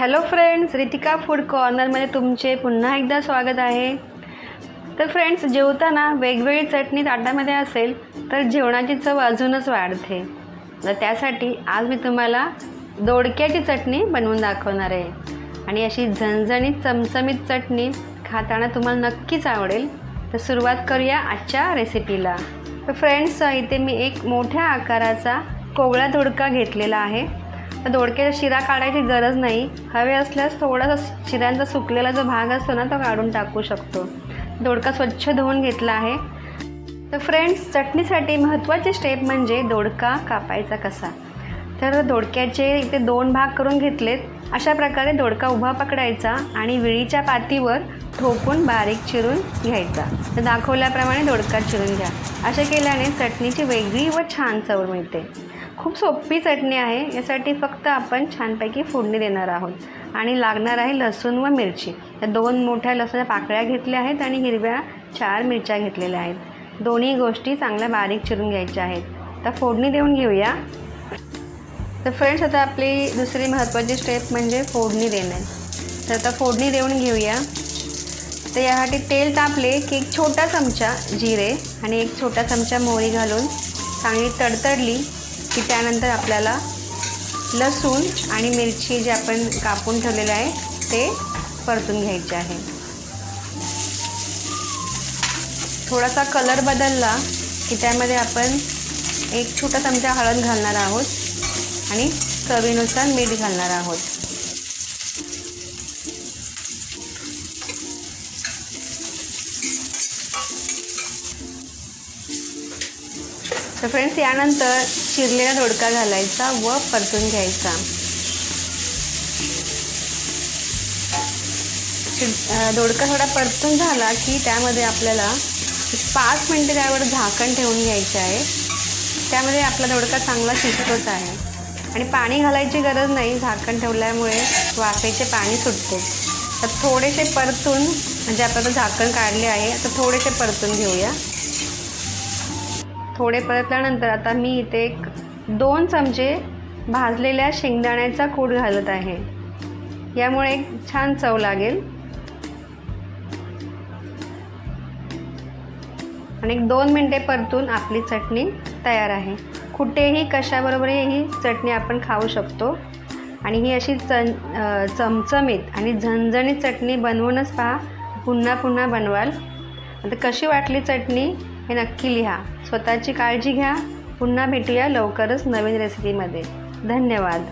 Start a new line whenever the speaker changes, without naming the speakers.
Hello friends Ritika food कॉर्नरमध्ये तुमचे पुन्हा एकदा स्वागत आहे. तर फ्रेंड्स जेवताना वेगवेगळी चटणी ताटामध्ये असेल तर जेवणाची चव अजूनच वाढते. तर त्यासाठी आज मी तुम्हाला दोडक्याची चटणी बनवून दाखवणार आहे. आणि अशी झणझणीत चमचमीत चटणी खाताना तुम्हाला नक्कीच आवडेल. तर सुरुवात करूया आजच्या रेसिपीला तर फ्रेंड्स इथे मी एक मोठ्या आकाराचा कोवळा दोडका घेतलेला आहे. तर दोडक्याचा शिरा काढायची गरज नाही. हवे असल्यास थोडासा शिऱ्यांचा सुकलेला जो भाग असतो ना तो काढून टाकू शकतो. दोडका स्वच्छ धुवून घेतला आहे. तर फ्रेंड्स चटणीसाठी महत्त्वाची स्टेप म्हणजे दोडका कापायचा कसा? तर दोडक्याचे इथे दोन भाग करून घेतलेत. अशा प्रकारे दोडका उभा पकडायचा आणि विळीच्या पातीवर ठोकून बारीक चिरून घ्यायचा. तर दाखवल्याप्रमाणे दोडका चिरून घ्या. असे केल्याने चटणीची वेगळी व छान चव मिळते. खूप सोपी चटणी आहे. यासाठी फक्त आपण छानपैकी फोडणी देणार आहोत. आणि लागणार आहे लसूण व मिरची. या दोन मोठ्या लसूणच्या पाकळ्या घेतल्या आहेत आणि हिरव्या चार मिरच्या घेतलेल्या आहेत. दोन्ही गोष्टी चांगल्या बारीक चिरून घ्यायच्या आहेत. तर फोडणी देऊन घेऊया. तर फ्रेंड्स आता आपली दुसरी महत्त्वाची स्टेप म्हणजे फोडणी देणे. तर आता फोडणी देऊन घेऊया. तर यासाठी तेल तापले की एक छोटा चमचा जिरे आणि एक छोटा चमचा मोहरी घालून चांगली तडतडली की त्यानंतर आपल्याला लसूण आणि मिरची जे आपण कापून ठेवलेलं आहे ते परतून घ्यायचे आहे. थोडासा कलर बदलला की त्यामध्ये आपण एक छोटा चमचा हळद घालणार आहोत आणि चवीनुसार मीठ घालणार आहोत. तर फ्रेंड्स यानंतर चिरलेला दोडका घालायचा व परतून घ्यायचा. धोडका दोडका थोडा परतून झाला की त्यामध्ये आपल्याला पाच मिनटं त्यावर झाकण ठेवून घ्यायचे आहे. त्यामध्ये आपला दोडका चांगला शिजतोच आहे. आणि पाणी घालायची गरज नाही झाकण ठेवल्यामुळे वाफेचे पाणी सुटते. तर थोडेसे परतून म्हणजे आपण झाकण काढले आहे तर थोडेसे परतून घेऊया. थोडे परतल्यानंतर आता मी इथे एक दोन चमचे भाजलेल्या शेंगदाण्याचा कूट घालत आहे. यामुळे एक छान चव लागेल. आणि एक दोन मिनटे परतून आपली चटणी तयार आहे. कुठेही कशाबरोबरही ही चटणी आपण खाऊ शकतो. आणि ही अशी चन चमचमीत आणि झणझणीत चटणी बनवूनच पहा. पुन्हा पुन्हा बनवाल. आता कशी वाटली चटणी? हे नक्की लिहा. स्वतःची काळजी घ्या. पुन्हा भेटूया लवकरच नवीन रेसिपीमध्ये धन्यवाद.